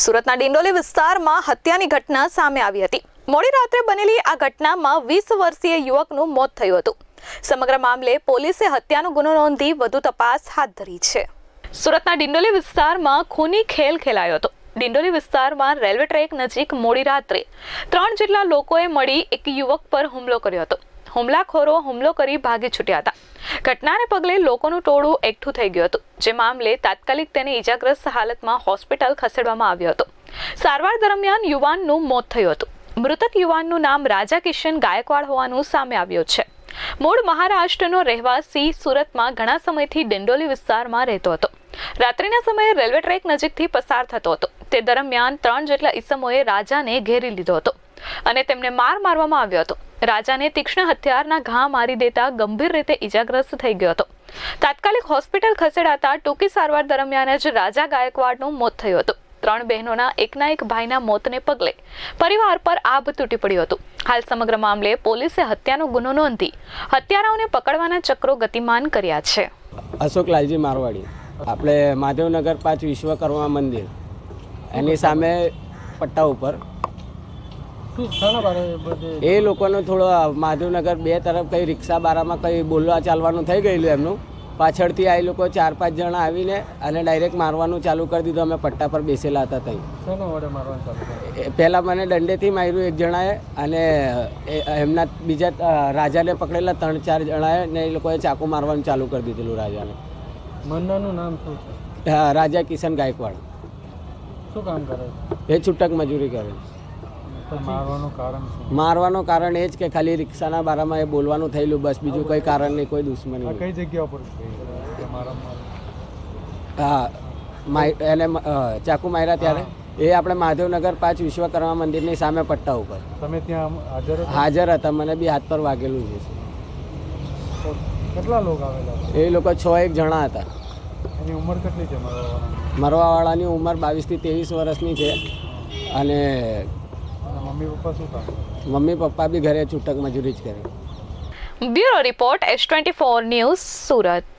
સુરતના ડિંડોલી વિસ્તારમાં હત્યાની ઘટના સામે આવી હતી. મોડી રાત્રે બનેલી આ ઘટનામાં વીસ વર્ષીય યુવકનું મોત થયું હતું. સમગ્ર મામલે પોલીસે હત્યાનો ગુનો નોંધી વધુ તપાસ હાથ ધરી છે. સુરતના ડિંડોલી વિસ્તારમાં ખૂની ખેલ ખેલાયો હતો. ડિંડોલી વિસ્તારમાં રેલવે ટ્રેક નજીક મોડી રાત્રે ત્રણ જેટલા લોકોએ મળી એક યુવક પર હુમલો કર્યો હતો. હુમલાખોરો હુમલો કરી ભાગી છૂટ્યા હતા. ઘટનાને પગલે લોકોનું ટોળું એકઠું થઈ ગયું હતું. જે મામલે તાત્કાલિક તેને ઈજાગ્રસ્ત હાલતમાં હોસ્પિટલ ખસેડવામાં આવ્યો હતો. સારવાર દરમિયાન યુવાનનું મોત થયું હતું. મૃતક યુવાનનું નામ રાજા કિશન ગાયકવાડ હોવાનું સામે આવ્યું છે. મૂળ મહારાષ્ટ્રનો રહેવાસી સુરતમાં ઘણા સમયથી ડિંડોલી વિસ્તારમાં રહેતો હતો. રાત્રિના સમયે રેલવે ટ્રેક નજીકથી પસાર થતો હતો. તે દરમિયાન ત્રણ જેટલા ઈસમોએ રાજાને ઘેરી લીધો હતો અને તેમને માર મારવામાં આવ્યો હતો. રાજાને તીક્ષ્ણ હથિયારના ઘા મારી દેતા ગંભીર રીતે ઈજાગ્રસ્ત થઈ ગયો હતો. તાત્કાલિક હોસ્પિટલ ખસેડાતા ટૂંકી સારવાર દરમિયાન જ રાજા ગાયકવાડનું મોત થયું હતું. ત્રણ બહેનોના એકના એક ભાઈના મોતને પગલે પરિવાર પર આભ તૂટી પડ્યું હતું. હાલ સમગ્ર મામલે પોલીસે હત્યાનો ગુનો નોંધી હત્યારાઓને પકડવાના ચક્રો ગતિમાન કર્યા છે. અશોક લાલજી મારવાડી. આપણે માધવનગર પાંચ વિશ્વકર્મા મંદિર. એની સામે પટ્ટા ઉપર એ લોકોનો થોડો માધવનગર બે તરફ કંઈ રિક્ષા બારામાં કંઈ બોલવા ચાલવાનું થઈ ગયેલું એમનું. પાછળથી આ લોકો ચાર પાંચ જણા આવીને અને ડાયરેક્ટ મારવાનું ચાલુ કરી દીધું. અમે પટ્ટા પર બેસેલા હતા ત્યાં પહેલાં મને દંડેથી માર્યું એક જણાએ અને એ- એમના બીજા રાજાને પકડેલા ત્રણ ચાર જણાએ ને એ લોકોએ ચાકુ મારવાનું ચાલુ કરી દીધેલું રાજાને. મન્નાનું નામ શું છે? રાજા કિશન ગાયકવાડ. શું કામ કરે એ છૂટક મજૂરી કરે મારવાનું કારણ એ જ કે ખાલી રિક્ષાના બારામાં એ બોલવાનું થયેલું બસ બીજું કોઈ કારણ નહીં કોઈ દુશ્મની કઈ જગ્યા પર હા માય એને ચાકુ માર્યા ત્યારે. એ આપણે માધવનગર પાંચ વિશ્વકર્મા મંદિરની સામે પટ્ટા ઉપર. તમે ત્યાં હાજર હતા? હાજર હતા મને બી હાથ પર વાગેલું છે કેટલા લોકો આવેલા એ લોકો છ એક જણા હતા. એની ઉંમર કેટલી છે મારવાવાળાની? મરવાવાળાની ઉંમર બાવીસથી ત્રેવીસ વર્ષની છે. અને મમ્મી પપ્પા શું કામ મમ્મી પપ્પા બી ઘરે છૂટક મજૂરી જ કરે. Bureau report S twenty four news Surat.